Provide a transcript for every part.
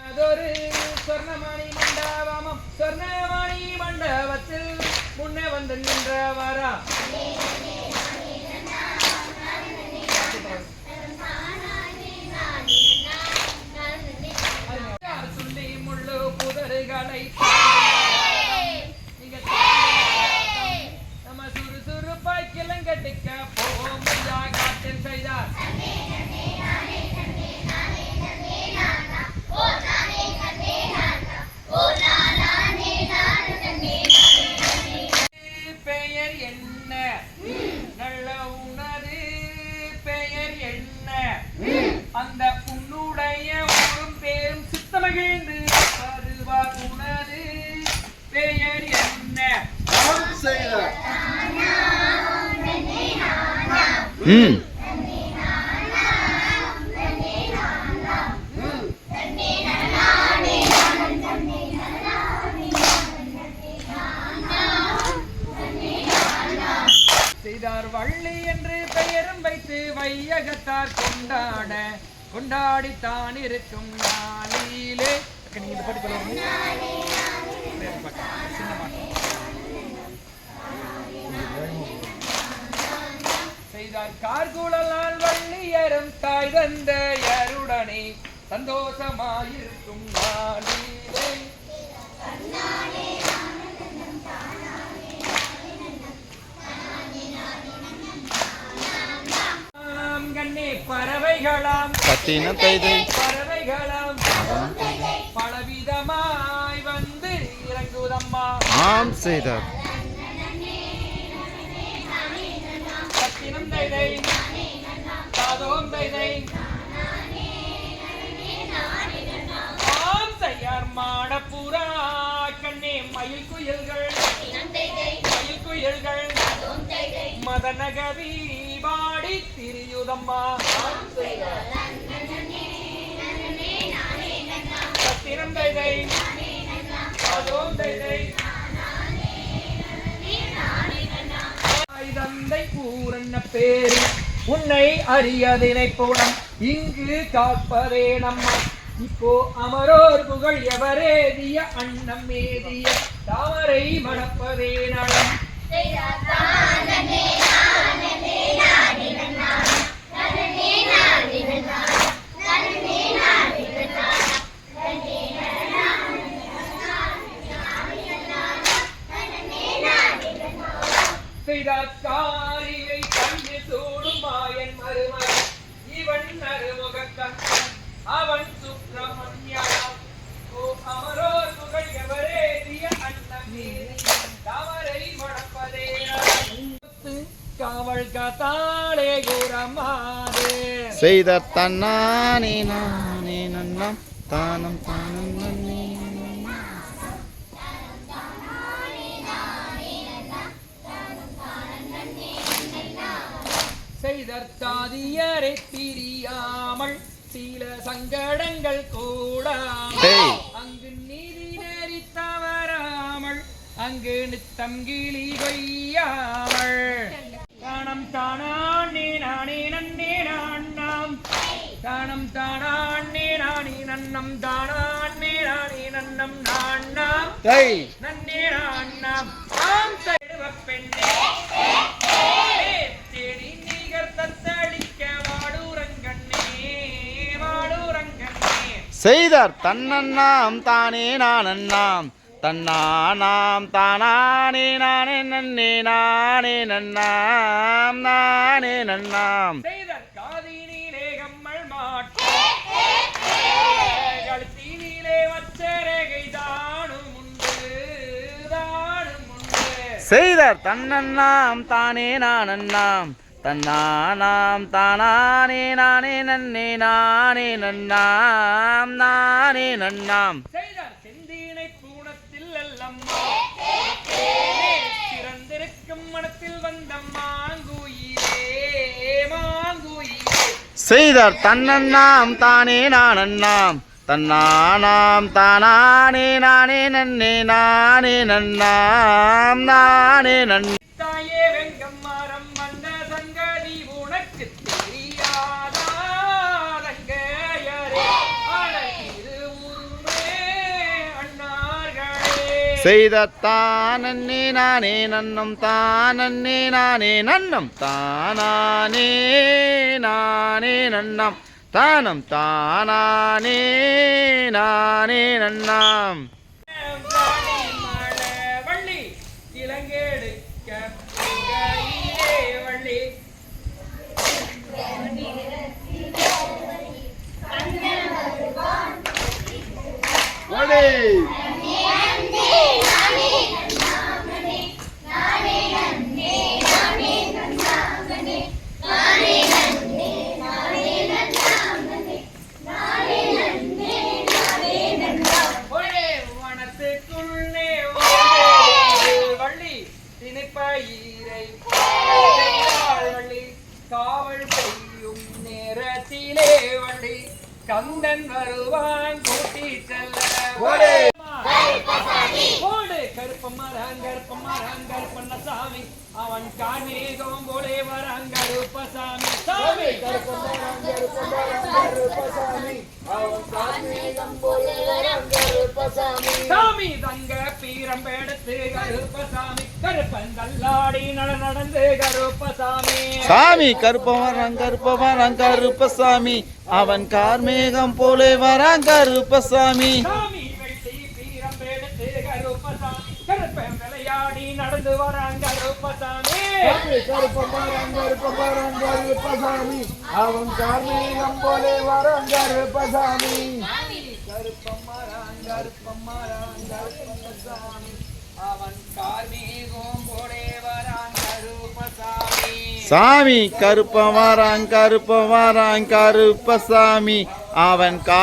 அதொரு சொர்ணமணி மண்டபமம் சொர்ணமணி மண்டபத்தில் முன்னே வந்து நின்றவாரா சொல்லி முள்ளு புதர்களை பேரும் சித்தமகிழ்ந்து வருவா உனது. பெயர் என்ன? ம். செய்தார் வள்ளி என்று பெயரும் வைத்து வையகத்தார் கொண்டாட. கொண்டாடித்தான் இருக்கும் நாளிலே அக்கா, நீங்க இந்த பாட்டு பாட்டு, சின்ன பாட்டு. செய்தார் கார்குழலால் வள்ளியரும் தாய் தந்த யருடனே சந்தோஷமாயிருக்கும் நாளிலே. பறவைகளாம். கத்தின தைதை. ஆம் செய்தார். சத்தினம் தைதை மாடப்புறா கண்ணே மயில் குயில்கள் மயில் குயில்கள் மதநகரி பாடி திரியுதம்மா சத்திரம் தைதை தைதை தந்தை பூரன்ன பேரு? உன்னை அறியதினை போனம் இங்கு காப்பதே நம்மா. இப்போ அமரோர் புகழ் எவரேதிய அன்னம் ஏதிய? தாமரை மணப்பதே நலம். காத்தாளே குரமாதே செய்த தன்னானே நானே நன்னம். தானம் தானம் நன்னே செய்தற்காதியரை பிரியாமல் சில சங்கடங்கள் கூடாமல் அங்கு நீதி நெறி தவறாமல் அங்கு நித்தம் கிளி கொய்யாமல் தானம் தானானே நானே நன்னே நாண்ணாம். தானம் தானானே நானே நன்னம். தானானே நானே நன்னம் நாண்ணாம். நன்னே நாண்ணாம். ஆம் தேடுவ பெண்ணே. தேடி நீகர் தத்தளிக்க வாடுரங்கண்ணே வாடுரங்கண்ணே. செய்தார் தன்னண்ணாம் தானே நானண்ணாம் தன்னானாம் தானானே நானே நன்னே நானே நன்னாம் நானே நன்னாம். செய்தார் தன்னண்ணாம் தானே நானண்ணாம் தன்னானாம் தானானே நானே நன்னே நானே நன்னாம் நானே நன்னாம். செய்தார் சிறந்திருக்கும் மனத்தில் வந்த மாங்குயிலே மாங்குயிலே. செய்தார் தன்னண்ணாம் தானே நானண்ணாம் தன்னானாம் தானானே நானே நன்னே நானே நன்னாம் நானே நன் செய்த தானே நானே நன்னம் தானே நானே நன்னம் தானானே நானே நன்னம் தானம் தானானே நானே நன்னாம். வாணி பீரம் எடுத்து கருப்பசாமி. கருப்பன் தள்ளாடி நட நடந்து கருப்பசாமி. சாமி கருப்பவரம் கருப்பவரம் கருப்பசாமி. அவன் கார்மேகம் போலே வரான் கருப்பசாமி. சாமி வெட்டி பீரம் எடுத்து கருப்பசாமி. கருப்பன் விளையாடி நடந்து வரான் கருப்பசாமி. அவன் கார்மீகம் போலே கருப்பசாமி. கருப்பம்மரான் கருப்பசாமி சாமி கருப்பன் கருப்பவாராங் கருப்பன் வாரான் கருப்பசாமி. அவன் கா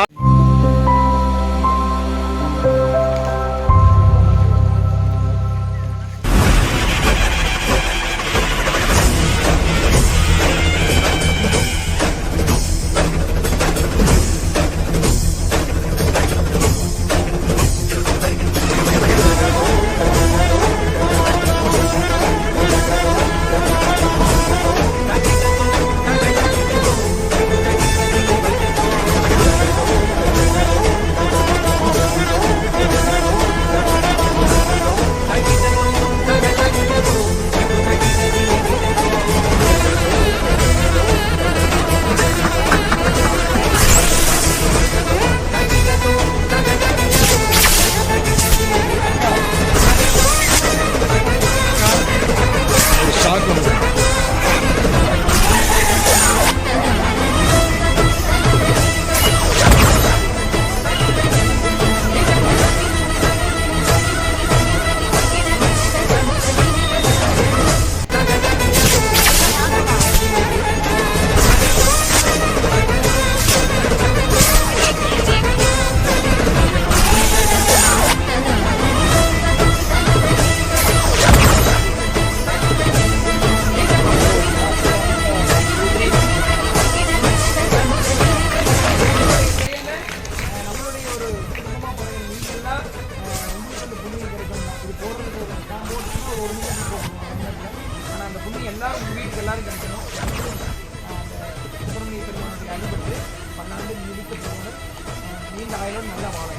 ஒரு நிமிஷம் ஆனால் அந்த பொண்ணு எல்லாரும் உங்கள் வீட்டுக்கு எல்லாரும் கிடைக்கணும் அந்த சுப்பிரமணிய பெருமானுடைய அடிபட்டு பன்னாண்டு முடிக்க போகணும் நீண்ட ஆயிரம் நல்லா வாழ.